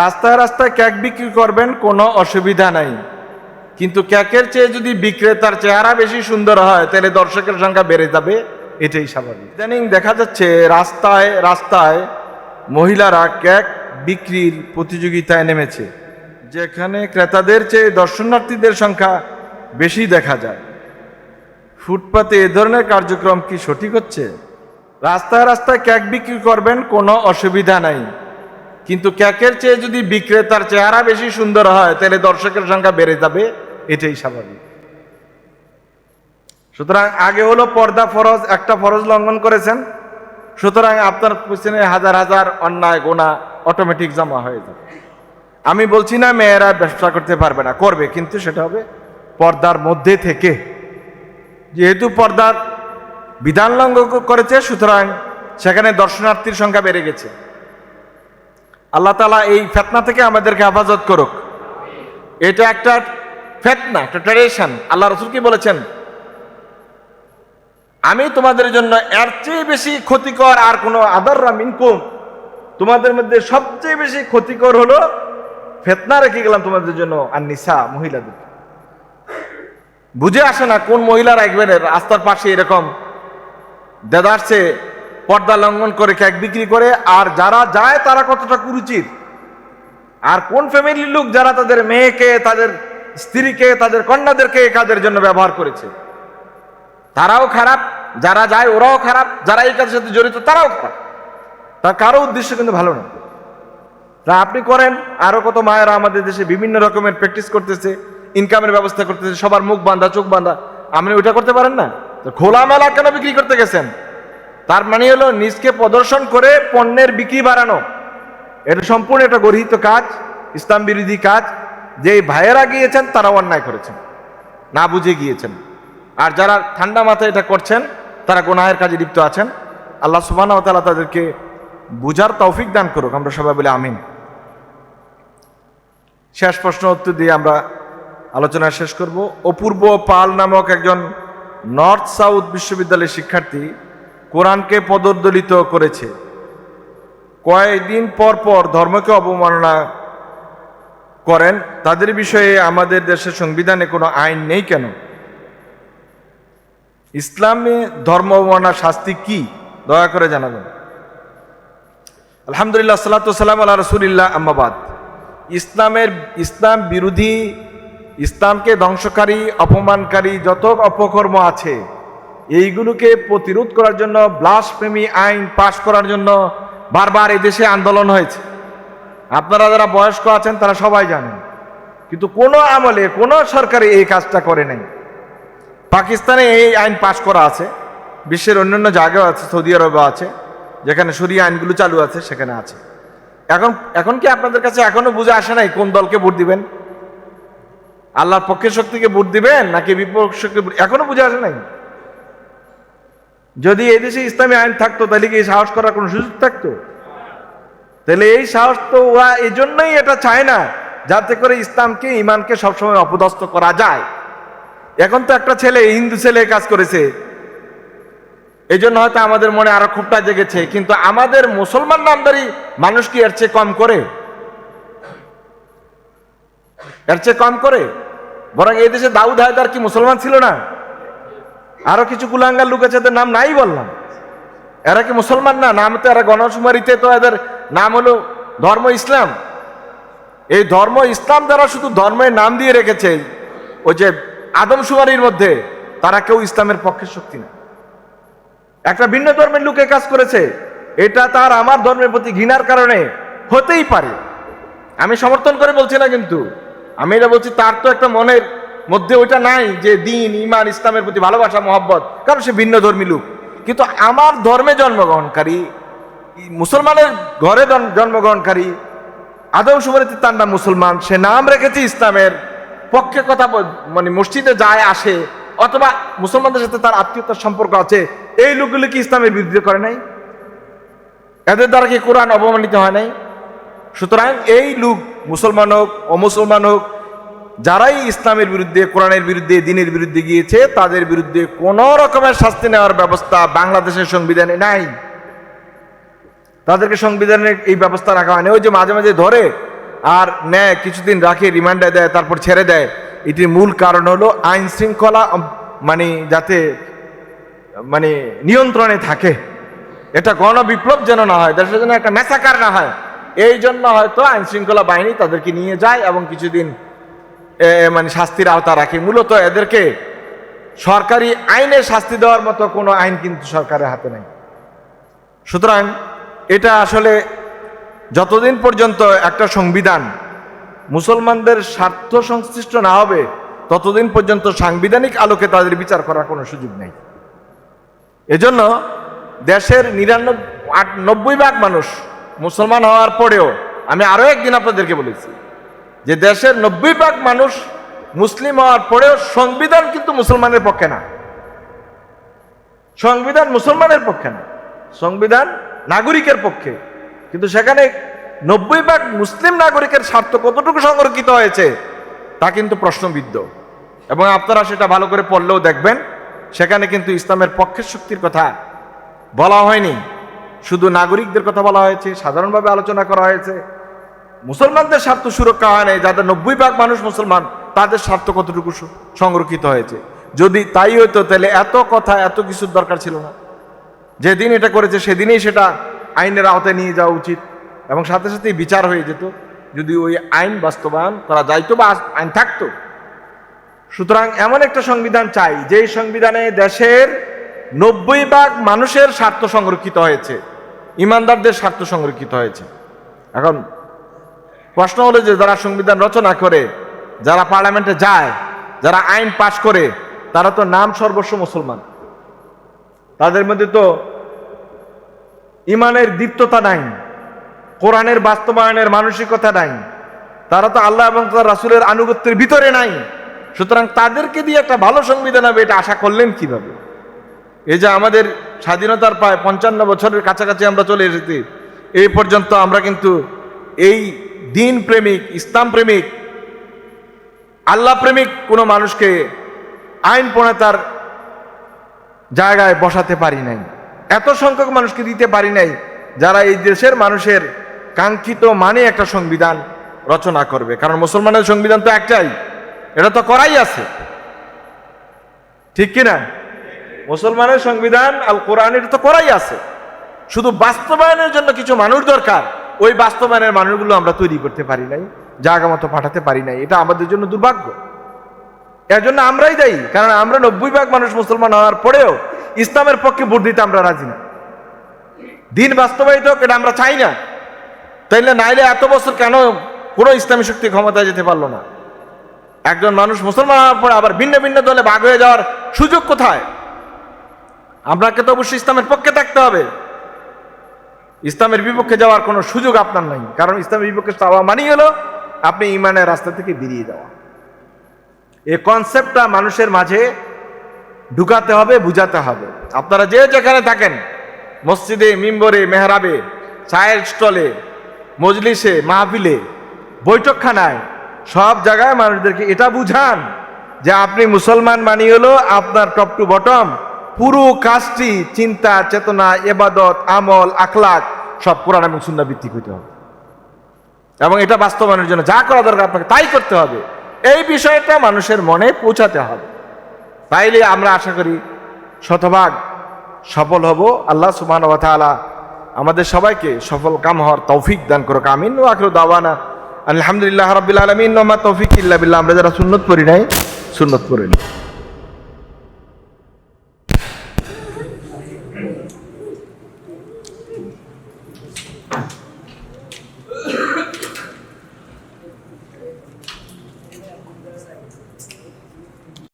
রাস্তায় রাস্তায় ক্যাক বিক্রি করবেন, কোনো অসুবিধা নাই। কিন্তু কেকের চেয়ে যদি বিক্রেতার চেহারা বেশি সুন্দর হয়, তাহলে দর্শকের সংখ্যা বেড়ে যাবে, এটাই স্বাভাবিক। ইদানিং দেখা যাচ্ছে রাস্তায় রাস্তায় মহিলারা কেক বিক্রির প্রতিযোগিতায় নেমেছে, যেখানে ক্রেতাদের চেয়ে দর্শনার্থীদের সংখ্যা বেশি দেখা যায়। ফুটপাতে এ ধরনের কার্যক্রম কি সঠিক হচ্ছে? রাস্তায় রাস্তায় কেক বিক্রি করবেন, কোনো অসুবিধা নাই। কিন্তু ক্যাকের চেয়ে যদি বিক্রেতার চেহারা বেশি সুন্দর হয়, তাহলে দর্শকের সংখ্যা বেড়ে যাবে, এটাই স্বাভাবিক। সুতরাং আগে হলো পর্দা ফরজ, একটা ফরজ লঙ্ঘন করেছেন। সুতরাং আপনার পিছনে হাজার হাজার অন্যায় গোনা অটোমেটিক জমা হয়ে যাবে। আমি বলছি না, মেয়েরা ব্যবসা করতে পারবে না, করবে, কিন্তু সেটা হবে পর্দার মধ্যে থেকে। যেহেতু পর্দার বিধান লঙ্ঘন করেছে, সুতরাং সেখানে দর্শনার্থীর সংখ্যা বেড়ে গেছে। আল্লাহ তালা এই ফেতনা থেকে আমাদেরকে হেফাজত করুক। এটা একটা ফেতনা, একটা ট্রেডিশন আল্লাহ রসুল কি বলেছেন? আমি তোমাদের জন্য এর চেয়ে বেশি ক্ষতিকর আর কোনো আদাররা মিনকুম। তোমাদের মধ্যে সবচেয়ে বেশি ক্ষতিকর হলো ফেতনা রেখে গেলাম তোমাদের জন্য আর নিসা মহিলাদের। বুঝে আসে না কোন মহিলারা একবারে রাস্তার পাশে এরকম দেদারছে পর্দা লঙ্ঘন করে কেক বিক্রি করে, আর যারা যায় তারা কতটা কুরুচিত আর কোন ফ্যামিলির লোক যারা তাদের মেয়েকে, তাদের স্ত্রীকে, তাদের কন্যাদেরকে এ কাজের জন্য ব্যবহার করেছে? তারাও খারাপ, যারা যায় ওরাও খারাপ, যারা এই কাজের সাথে জড়িত তারাও খারাপ। তা কারও উদ্দেশ্য কিন্তু ভালো না। তা আপনি করেন, আরও কত মায়েরা আমাদের দেশে বিভিন্ন রকমের প্র্যাকটিস করতেছে ইনকামের ব্যবস্থা করতেছে, সবার মুখ বান্ধা চোখ বান্ধা আপনি ওইটা করতে পারেন না? তো খোলামেলা কেন বিক্রি করতে গেছেন? তার মানে হলো নিজকে প্রদর্শন করে পণ্যের বিক্রি বাড়ানো। এটা সম্পূর্ণ একটা গর্হিত কাজ, ইসলাম বিরোধী কাজ। যে ভাইয়েরা গিয়েছেন তারা অন্যায় করেছেন, না বুঝে গিয়েছেন। আর যারা ঠান্ডা মাথায় এটা করছেন, তারা গোনাহের কাজে লিপ্ত আছেন। আল্লাহ সুবাহ তালা তাদেরকে বুঝার তৌফিক দান করুক। আমরা সবাই বলে আমিন। শেষ প্রশ্ন উত্তর দিয়ে আমরা আলোচনা শেষ করব। অপূর্ব পাল নামক একজন নর্থ সাউথ বিশ্ববিদ্যালয়ের শিক্ষার্থী কোরআনকে পদদলিত করেছে। কয়েকদিন পর পর ধর্মকে অবমাননা করেন। তাদের বিষয়ে আমাদের দেশের সংবিধানে কোনো আইন নেই কেন? ইসলামে ধর্ম অবমাননার শাস্তি কি? দয়া করে জানাবেন। আলহামদুলিল্লাহ সাল্লাম আল্লাহ রসুলিল্লাহ আম্মাবাদ ইসলামের, ইসলাম বিরোধী, ইসলামকে ধ্বংসকারী, অপমানকারী যত অপকর্ম আছে এইগুলোকে প্রতিরোধ করার জন্য ব্লাসপ্রেমী আইন পাশ করার জন্য বারবার এই দেশে আন্দোলন হয়েছে। আপনারা যারা বয়স্ক আছেন, তারা সবাই জানেন। কিন্তু কোনো আমলে, কোনো সরকারে এই কাজটা করে নাই। পাকিস্তানে এই আইন পাশ করা আছে। বিশ্বের অন্যান্য জায়গাও আছে, সৌদি আরবে আছে, যেখানে সরিয়ে আইনগুলো চালু আছে, সেখানে আছে। এখন এখন কি আপনাদের কাছে এখনও বুঝে আসে নাই কোন দলকে ভোট দিবেন? আল্লাহর পক্ষের শক্তিকে ভোট দিবেন, নাকি বিপক্ষ ভোট- এখনও বুঝে আসে নাই? যদি এই দেশে ইসলামী আইন থাকতো, তাহলে কি এই সাহস করার কোনো সুযোগ থাকতো? তাহলে এই সাহস তো ওরা এই জন্যই এটা চায় না, যাতে করে ইসলামকে, ইমানকে সবসময় অপদস্থ করা যায়। এখন তো একটা ছেলে, হিন্দু ছেলে কাজ করেছে। এই জন্য হয়তো আমাদের মনে আরও ক্ষোভটা জেগেছে, কিন্তু আমাদের মুসলমান নামদারি মানুষ কি এর চেয়ে কম করে? এর চেয়ে কম করে? বরং এই দেশে দাউদ হায়দার কি মুসলমান ছিল না? আরও কিছু কুলাঙ্গার লোক আছে নাম নাই বললাম। এরা কি মুসলমান না? নাম তো এরা গণশুমারিতে তো এদের নাম হলো ধর্ম ইসলাম। এই ধর্ম ইসলাম যারা শুধু ধর্মের নাম দিয়ে রেখেছে ওই যে আদমশুমারির মধ্যে, তারা কেউ ইসলামের পক্ষে শক্তি না। একটা ভিন্ন ধর্মের লোকে কাজ করেছে, এটা তার আমার ধর্মের প্রতি ঘৃণার কারণে হতেই পারে। আমি সমর্থন করে বলছি না কিন্তু, আমি এটা বলছি তার তো একটা মনের মধ্যে ওইটা নাই যে দিন ইমান ইসলামের প্রতি ভালোবাসা, মহব্বত। কারণ সে ভিন্ন ধর্মী লোক। কিন্তু আমার ধর্মে জন্মগ্রহণকারী, মুসলমানের ঘরে জন্মগ্রহণকারী, আদম সুমারিতে তার নাম মুসলমান, সে নাম রেখেছে ইসলামের পক্ষে কথা মানে মসজিদে যায়, আসে, অথবা মুসলমানদের সাথে তার আত্মীয়তার সম্পর্ক আছে, এই লোকগুলি কি ইসলামের বিরুদ্ধে করে নাই? এদের দ্বারা কি কোরআন অবমানিত হয় নাই? সুতরাং এই লোক মুসলমান হোক, অমুসলমান হোক যারাই ইসলামের বিরুদ্ধে, কোরআনের বিরুদ্ধে, দিনের বিরুদ্ধে গিয়েছে, তাদের বিরুদ্ধে কোন রকমের শাস্তি নেওয়ার ব্যবস্থা বাংলাদেশের সংবিধানে নাই। তাদেরকে সংবিধানের এই ব্যবস্থা রাখা হয়নি। ওই যে মাঝে মাঝে ধরে আর নেয় কিছুদিন রাখে, রিমান্ডে দেয়, তারপর ছেড়ে দেয়। এটির মূল কারণ হলো আইন শৃঙ্খলা মানে যাতে মানে নিয়ন্ত্রণে থাকে। এটা গণবিপ্লব যেন না হয়, দেশের জন্য একটা মেসাকার না হয়। এই জন্য হয়তো আইন শৃঙ্খলা বাহিনী তাদেরকে নিয়ে যায় এবং কিছুদিন মানে শাস্তির আওতা রাখি। মূলত এদেরকে সরকারি আইনে শাস্তি দেওয়ার মতো কোনো আইন কিন্তু সরকারের হাতে নেই। সুতরাং এটা আসলে যতদিন পর্যন্ত একটা সংবিধান মুসলমানদের স্বার্থ সংশ্লিষ্ট না হবে, ততদিন পর্যন্ত সাংবিধানিক আলোকে তাদের বিচার করার কোনো সুযোগ নেই। এজন্য দেশের নিরানব্বই আট নব্বই ভাগ মানুষ মুসলমান হওয়ার পরেও, আমি আরও একদিন আপনাদেরকে বলেছি যে দেশের নব্বই ভাগ মানুষ মুসলিম হওয়ার পরেও সংবিধান কিন্তু মুসলমানের পক্ষে না। সংবিধান মুসলমানের পক্ষে না। সংবিধান নাগরিকের পক্ষে। কিন্তু সেখানে নব্বই ভাগ মুসলিম নাগরিকের স্বার্থ কতটুকু সংরক্ষিত হয়েছে, তা কিন্তু প্রশ্নবিদ্ধ। এবং আপনারা সেটা ভালো করে পড়লেও দেখবেন, সেখানে কিন্তু ইসলামের পক্ষের শক্তির কথা বলা হয়নি। শুধু নাগরিকদের কথা বলা হয়েছে, সাধারণভাবে আলোচনা করা হয়েছে। মুসলমানদের স্বার্থ সুরক্ষা হয় নাই, যাদের নব্বই ভাগ মানুষ মুসলমান, তাদের স্বার্থ কতটুকু সংরক্ষিত হয়েছে? যদি তাই হইতো, তাহলে এত কথা, এত কিছুর দরকার ছিল না। যেদিন এটা করেছে, সেদিনই সেটা আইনের আওতায় নিয়ে যাওয়া উচিত। এবং সাথে সাথেই বিচার হয়ে যেত। যদি ওই আইন বাস্তবায়ন করা যাইতো বা আইন থাকতো। সুতরাং এমন একটা সংবিধান চাই, যেই সংবিধানে দেশের নব্বই ভাগ মানুষের স্বার্থ সংরক্ষিত হয়েছে। ইমানদারদের স্বার্থ সংরক্ষিত হয়েছে। এখন প্রশ্ন হলো যে যারা সংবিধান রচনা করে, যারা পার্লামেন্টে যায়, যারা আইন পাশ করে, তারা তো নাম সর্বস্ব মুসলমান। তাদের মধ্যে তো ইমানের দীপ্ততা নাই, কোরআনের বাস্তবায়নের মানসিকতা নাই, তারা তো আল্লাহ এবং তার রাসুলের আনুগত্যের ভিতরে নাই। সুতরাং তাদেরকে দিয়ে একটা ভালো সংবিধান হবে, এটা আশা করলেন কীভাবে? এই যে আমাদের স্বাধীনতার প্রায় পঞ্চান্ন বছরের কাছাকাছি আমরা চলে এসেছি, এই পর্যন্ত আমরা কিন্তু এই দিন প্রেমিক, ইসলাম প্রেমিক, আল্লাহ প্রেমিক কোনো মানুষকে আইন প্রণেতার জায়গায় বসাতে পারি নাই। এত সংখ্যক মানুষকে দিতে পারি নাই, যারা এই দেশের মানুষের কাঙ্ক্ষিত মানে একটা সংবিধান রচনা করবে। কারণ মুসলমানের সংবিধান তো একটাই, এটা তো করাই আছে। ঠিক কিনা? মুসলমানের সংবিধান আল কোরআনের তো করাই আছে। শুধু বাস্তবায়নের জন্য কিছু মানুষ দরকার। ওই বাস্তবায়নের মানুষগুলো আমরা তৈরি করতে পারি নাই, জায়গা মতো পাঠাতে পারি নাই। এটা আমাদের জন্য দুর্ভাগ্য। এর জন্য আমরাই দায়ী, কারণ আমরা নব্বই ভাগ মানুষ মুসলমান হওয়ার পরেও ইসলামের পক্ষে ভোট দিতে আমরা রাজি না। দিন বাস্তবায়িত হোক, এটা আমরা চাই না। তাইলে নাইলে এত বছর কেন কোনো ইসলামী শক্তি ক্ষমতায় যেতে পারল না? একজন মানুষ মুসলমান হওয়ার পরে আবার ভিন্ন ভিন্ন দলে ভাগ হয়ে যাওয়ার সুযোগ কোথায়? আপনাকে তো অবশ্যই ইসলামের পক্ষে থাকতে হবে। ইসলামের বিপক্ষে যাওয়ার কোনো সুযোগ আপনার নাই। কারণ ইসলামের বিপক্ষে যাওয়া মানেই হলো আপনি ইমানের রাস্তা থেকে বেরিয়ে যাওয়া। এই কনসেপ্টটা মানুষের মাঝে ঢুকাতে হবে, বুঝাতে হবে। আপনারা যে যেখানে থাকেন, মসজিদে, মিম্বরে, মেহরাবে, চায়ের স্টলে, মজলিসে, মাহফিলে, বৈঠকখানায়, সব জায়গায় মানুষদেরকে এটা বুঝান যে আপনি মুসলমান মানি হলো আপনার টপ টু বটম পুরো কাজটি চিন্তা, চেতনা, এবাদত, আমল, আখলাক সব কোরআন এবং সুন্না ভিত্তিক হইতে হবে। এবং এটা বাস্তবায়নের জন্য যা করা দরকার আপনাকে তাই করতে হবে। এই বিষয়টা মানুষের মনে পৌঁছাতে হবে। তাইলে আমরা আশা করি শতভাগ সফল হব। আল্লাহ সুবহান ওয়া তাআলা আমাদের সবাইকে সফল কাম হওয়ার তৌফিক দান করুক। আমিন। ও আখিরু দাওয়ানা। আলহামদুলিল্লাহ রাব্বিল আলামিন। তৌফিক ইল্লা বিল্লাহ। আমরা যারা সুন্নত পড়ি নাই, সুন্নত পড়ি